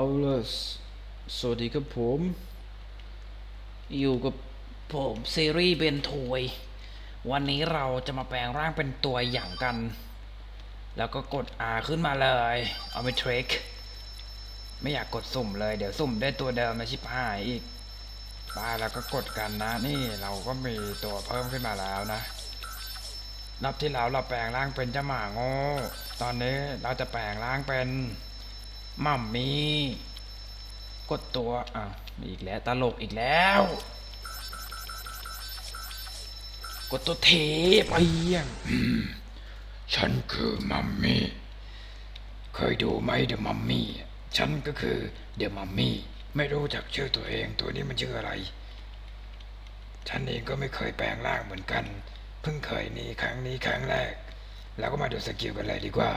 เอาละสสวัสดีครับผม อยู่กับผมซีรีส์เบนทวย วันนี้เราจะมาแปลงร่างเป็นตัวอย่างกัน แล้วก็กด R ขึ้นมาเลย เอาไปเทรคไม่อยากกดสุ่มเลย เดี๋ยวสุ่มได้ตัวเดิมมาชิบหายอีกไปแล้วก็กดกันนะ นี่เราก็มีตัวเพิ่มขึ้นมาแล้วนะรอบที่แล้วเราแปลงร่างเป็นเจ้าหมาโง่ตอนนี้เราจะแปลงร่างเป็น มัมมี่กดตัวอะอีกแล้วตลกอีกแล้ว กดตัวเทไปยังฉันคือมัมมี่เคยดูไหมเดอะมัมมี่ฉันก็คือเดอะมัมมี่ไม่รู้จักชื่อตัวเองตัวนี้มันชื่ออะไร ฉันเองก็ไม่เคยแปลงร่างเหมือนกัน เพิ่งเคยนี่ครั้งนี้ครั้งแรก แล้วก็มาดูสกิลกันเลยดีกว่า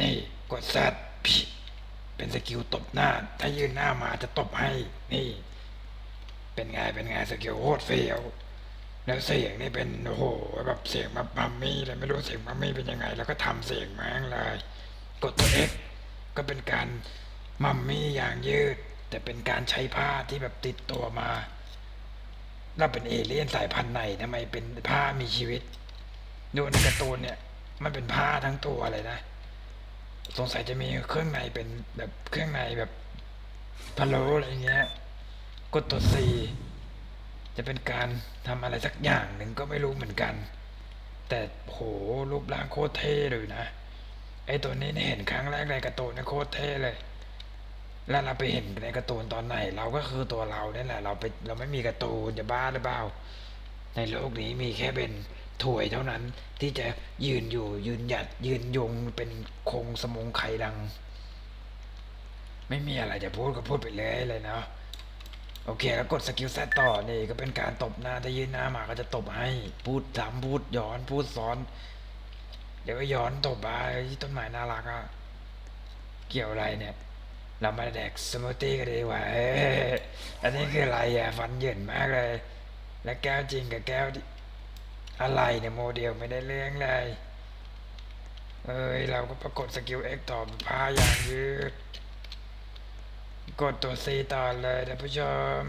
นี่กดซัด เป็นสกิลตบหน้า ถ้ายืนหน้ามาจะตบให้ นี่ เป็นไงเป็นไงสกิลโคตรเฟี้ยวแล้วเสียงนี่เป็นโอ้โหแบบเสียงแบบมัมมี่เลยไม่รู้เสียงมัมมี่เป็นยังไง แล้วก็ทำเสียงแม่งเลย กดตัว X ก็เป็นการมัมมี่อย่างยืด แต่เป็นการใช้ผ้าที่แบบติดตัวมาเราเป็นเอเลี่ยนสายพันธุ์ไหนทำไมเป็นผ้ามีชีวิตดูในการ์ตูนเนี่ย มันเป็นผ้าทั้งตัวเลยนะ สงสัยจะมีเครื่องในเป็นแบบเครื่องในแบบพะโล้อะไรเงี้ย กดตัว C จะเป็นการทำอะไรสักอย่างหนึ่งก็ไม่รู้เหมือนกัน แต่โหรูปร่างโคตรเท่เลยนะ ไอตัวนี้เนี่ยเห็นครั้งแรกในการ์ตูนโคตรเท่เลย แล้วเราไปเห็นในการ์ตูนตอนไหน เราก็คือตัวเราเนี่ยแหละ เราไปเราไม่มีการ์ตูนจะบ้าหรือเปล่า ในโลกนี้มีแค่เป็นถวยเท่านั้นที่จะยืนอยู่ยืนหยัดยืนยงเป็นคงสมงไข่ดัง ไม่มีอะไรจะพูดก็พูดไปเลยเลยเนาะโอเคแล้วกดสกิลแซตต่อนี่ก็เป็นการตบหน้าถ้ายืนหน้ามาก็จะตบให้ พูดซ้ำพูดย้อนพูดซ้อน เดี๋ยวก็ย้อนตบไปต้นไม้น่ารักอะเกี่ยวอะไรเนี่ย เรามาแดกสมูทตี้กันดีกว่าเอ้ยอันนี้คืออะไรอะฟันเยินมากเลย และแก้วจริงกับแก้วที่อะไรเนี่ยโมเดลไม่ได้เรื่องเลยเอ้ยเราก็ปรากฏสกิลเอ็กต่อผ้าอย่างยืด กดตัวซีต่อเลยท่านผู้ชม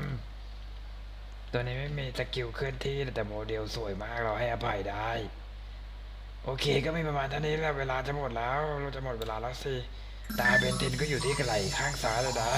ตัวนี้ไม่มีสกิลเคลื่อนที่แต่โมเดลสวยมากเราให้อภัยได้ โอเคก็มีประมาณเท่านี้แหละเวลาจะหมดแล้วเราจะหมดเวลาแล้วสิตาเบนทินก็อยู่ที่กระไหล่ข้างซ้ายเลยนะ